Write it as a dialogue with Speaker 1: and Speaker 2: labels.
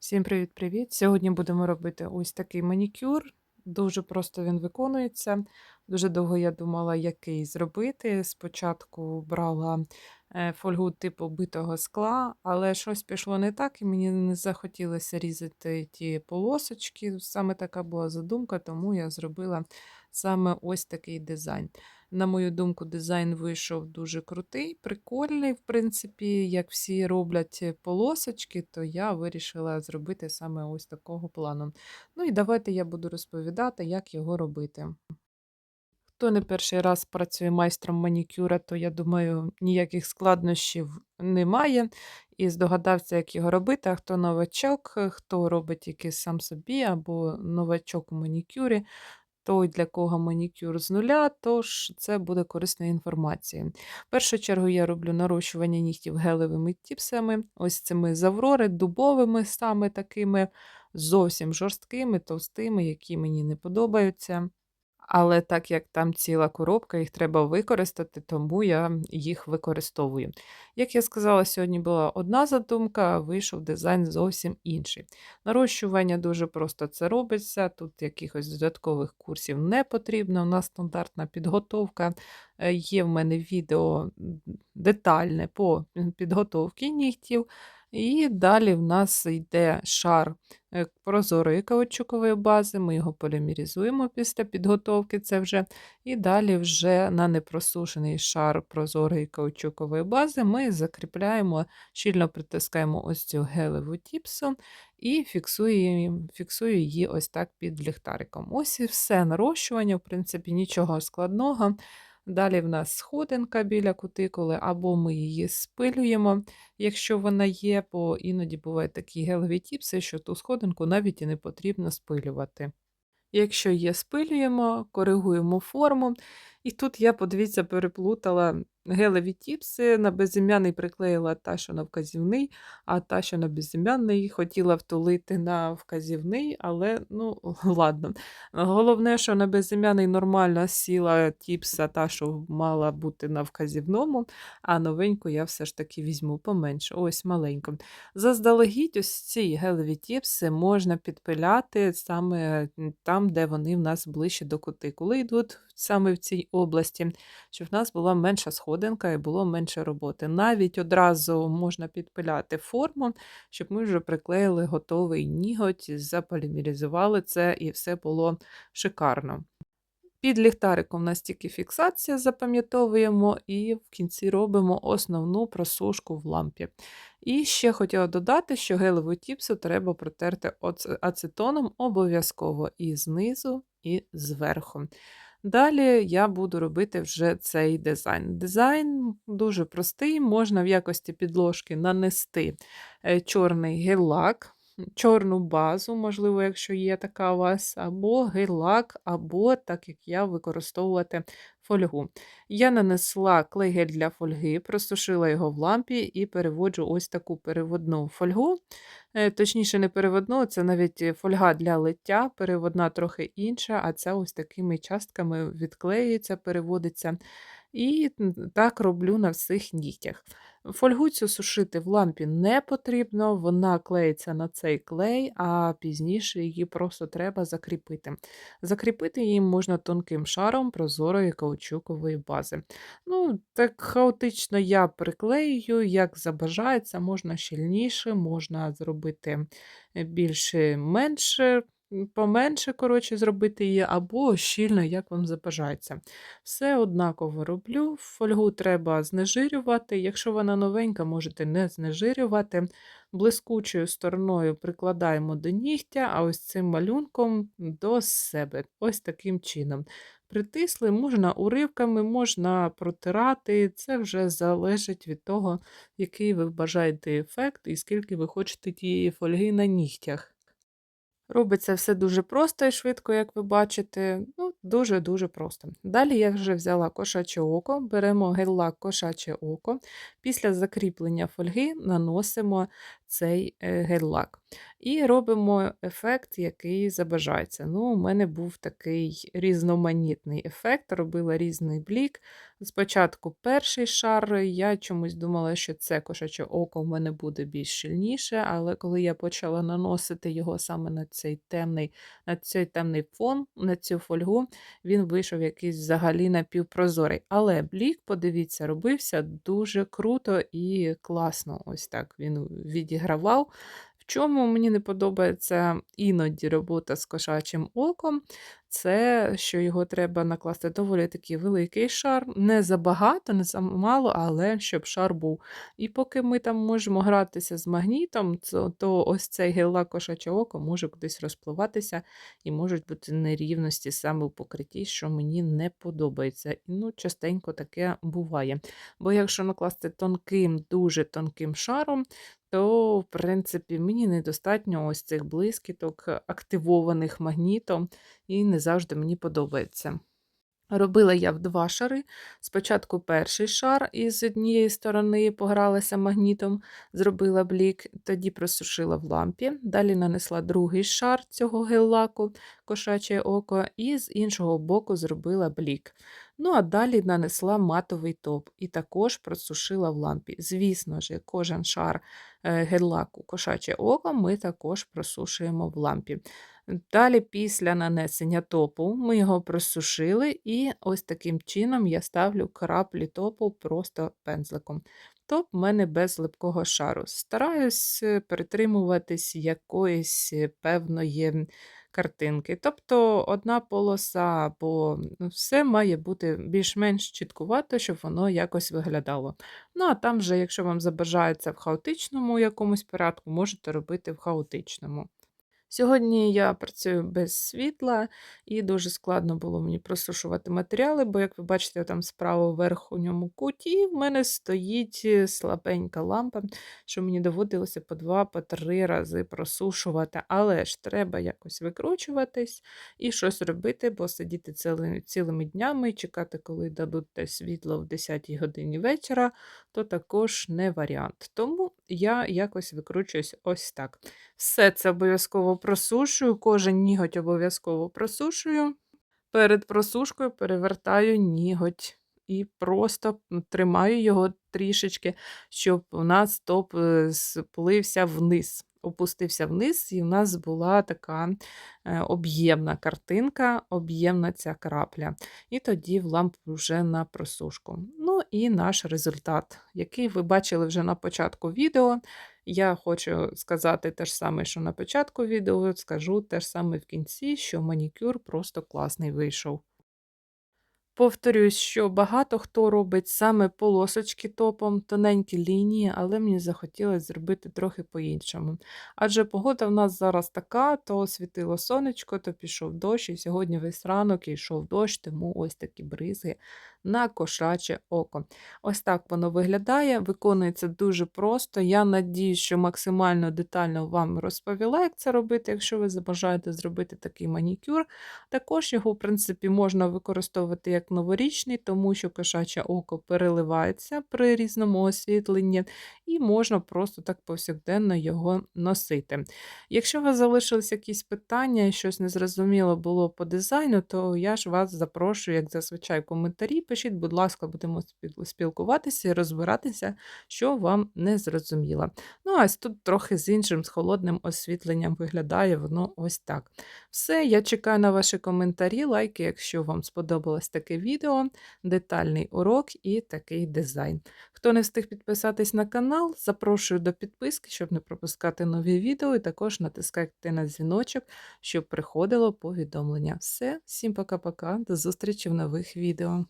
Speaker 1: Всім привіт-привіт! Сьогодні будемо робити ось такий манікюр. Дуже просто він виконується. Дуже довго я думала, який зробити. Спочатку брала е, фольгу типу битого скла, але щось пішло не так, і мені не захотілося різати ті полосочки. Саме така була задумка, тому я зробила саме ось такий дизайн. На мою думку, дизайн вийшов дуже крутий, прикольний, в принципі, як всі роблять полосочки, то я вирішила зробити саме ось такого плану. Ну і давайте я буду розповідати, як його робити. Хто не перший раз працює майстром манікюра, то я думаю, ніяких складнощів немає. І здогадався, як його робити. А хто новачок, хто робить тільки сам собі, або новачок у манікюрі, той, для кого манікюр з нуля, тож це буде корисною інформацією. В першу чергу я роблю нарощування нігтів гелевими тіпсами, ось цими заврори, дубовими, саме такими зовсім жорсткими, товстими, які мені не подобаються. Але так як там ціла коробка, їх треба використати, тому я їх використовую. Як я сказала, сьогодні була одна задумка, а вийшов дизайн зовсім інший. Нарощування дуже просто це робиться, тут якихось додаткових курсів не потрібно. У нас стандартна підготовка. Е, Є в мене відео детальне по підготовці нігтів. І далі в нас йде шар прозорої каучукової бази, ми його полімеризуємо після підготовки. це вже. І далі вже на непросушений шар прозорої каучукової бази ми закріпляємо, щільно притискаємо ось цю гелеву тіпсу і фіксуємо, фіксую її ось так під ліхтариком. Ось і все нарощування, в принципі, нічого складного. Далі в нас сходинка біля кутикули, або ми її спилюємо, якщо вона є, бо іноді бувають такі гелові тіпси, що ту сходинку навіть і не потрібно спилювати. Якщо є, спилюємо, коригуємо форму. І тут я, подивіться, переплутала гелеві тіпси, на безім'яний приклеїла та, що на вказівний, а та, що на безім'яний, хотіла втулити на вказівний, але ну, ладно. Головне, що на безім'яний нормально сіла тіпса, та, що мала бути на вказівному, а новеньку я все ж таки візьму поменше, ось маленьку. Заздалегідь, ось ці гелеві тіпси можна підпиляти саме там, де вони в нас ближче до кутикули йдуть, саме в цій області, щоб в нас була менша сходинка і було менше роботи. Навіть одразу можна підпиляти форму, щоб ми вже приклеїли готовий ніготь, заполімеризували це і все було шикарно. Під ліхтариком у нас тільки фіксація, запам'ятовуємо, і в кінці робимо основну просушку в лампі. І ще хотіла додати, що гелеву тіпсу треба протерти ацетоном обов'язково і знизу, і зверху. Далі я буду робити вже цей дизайн. Дизайн дуже простий, можна в якості підложки нанести е, чорний гель-лак, чорну базу, можливо, якщо є така у вас, або гель-лак, або, так як я, використовувати фольгу. Я нанесла клей-гель для фольги, просушила його в лампі і переводжу ось таку переводну фольгу. Е, точніше, не переводну, це навіть фольга для лиття, переводна трохи інша, а ця ось такими частками відклеюється, переводиться. І так роблю на всіх нігтях. Фольгу цю сушити в лампі не потрібно, вона клеїться на цей клей, а пізніше її просто треба закріпити. Закріпити її можна тонким шаром прозорої каучукової бази. Ну, Так хаотично я приклею, як забажається, можна щільніше, можна зробити більше менше поменше, коротше, зробити її, або щільно, як вам забажається. Все однаково роблю. Фольгу треба знежирювати. Якщо вона новенька, можете не знежирювати. Блискучою стороною прикладаємо до нігтя, а ось цим малюнком до себе. Ось таким чином. Притисли, можна уривками, можна протирати. Це вже залежить від того, який ви бажаєте ефект і скільки ви хочете тієї фольги на нігтях. Робиться все дуже просто і швидко, як ви бачите. Ну, Дуже-дуже просто. Далі я вже взяла кошаче око, беремо гель-лак кошаче око. Після закріплення фольги наносимо цей е, гель-лак. І робимо ефект, який забажається. Ну, У мене був такий різноманітний ефект, робила різний блік. Спочатку перший шар, я чомусь думала, що це кошаче око в мене буде більш щільніше, але коли я почала наносити його саме на цей темний на цей темний фон, на цю фольгу, він вийшов якийсь взагалі напівпрозорий. Але блік, подивіться, робився дуже круто і класно. Ось так він відігравав. В чому мені не подобається іноді робота з кошачим оком, це що його треба накласти доволі такий великий шар, не забагато, не замало, але щоб шар був. І поки ми там можемо гратися з магнітом, то, ось цей гель-лак кошаче око може кудись розпливатися і можуть бути нерівності саме у покритті, що мені не подобається. Ну, частенько таке буває. Бо якщо накласти тонким, дуже тонким шаром, то, в принципі, мені недостатньо ось цих блискіток, активованих магнітом, і не завжди мені подобається. Робила я в два шари. Спочатку перший шар із однієї сторони погралася магнітом, зробила блік, тоді просушила в лампі. Далі нанесла другий шар цього гель-лаку, кошаче око, і з іншого боку зробила блік. Ну, а далі нанесла матовий топ і також просушила в лампі. Звісно ж, кожен шар е, гель-лаку кошаче око ми також просушуємо в лампі. Далі, після нанесення топу, ми його просушили, і ось таким чином я ставлю краплі топу просто пензликом. Топ в мене без липкого шару. Стараюсь е, притримуватись якоїсь е, певної картинки. Тобто одна полоса, або ну, все має бути більш-менш чіткувато, щоб воно якось виглядало. Ну, а там вже, якщо вам забажається в хаотичному якомусь порядку, можете робити в хаотичному. Сьогодні я працюю без світла, і дуже складно було мені просушувати матеріали, бо, як ви бачите, там справа вверх у ньому куті, в мене стоїть е, слабенька лампа, що мені доводилося по два, по три рази просушувати. Але ж треба якось викручуватись і щось робити, бо сидіти цілими, цілими днями чекати, коли дадуть те світло в 10 годині вечора, то також не варіант. Тому я якось викручуюсь ось так. Все це обов'язково просушую, кожен ніготь обов'язково просушую. Перед просушкою перевертаю ніготь і просто тримаю його трішечки, щоб у нас топ е, сплився вниз. Опустився вниз, і в нас була така е, об'ємна картинка, об'ємна ця крапля. І тоді в лампу вже на просушку. Ну і наш результат, який ви бачили вже на початку відео. Я хочу сказати те ж саме, що на початку відео, скажу те ж саме в кінці, що манікюр просто класний вийшов. Повторюсь, що багато хто робить саме полосочки топом, тоненькі лінії, але мені захотілося зробити трохи по-іншому. Адже погода в нас зараз така, то світило сонечко, то пішов дощ, і сьогодні весь ранок йшов дощ, тому ось такі бризи на кошаче око. Ось так воно виглядає, виконується дуже просто. Я надію, що максимально детально вам розповіла, як це робити, якщо ви забажаєте зробити такий манікюр. Також його, в принципі, можна використовувати як новорічний, тому що кошаче око переливається при різному освітленні, і можна просто так повсякденно його носити. Якщо у вас залишились якісь питання щось незрозуміло було по дизайну, то я ж вас запрошую, як зазвичай, в коментарі. Пишіть, будь ласка, будемо спілкуватися і розбиратися, що вам не зрозуміло. Ну, ось тут трохи з іншим, з холодним освітленням виглядає воно ось так. Все, я чекаю на ваші коментарі, лайки, якщо вам сподобалось таке відео, детальний урок і такий дизайн. Хто не встиг підписатись на канал, запрошую до підписки, щоб не пропускати нові відео, і також натискайте на дзвіночок, щоб приходило повідомлення. Все, всім пока-пока, до зустрічі в нових відео.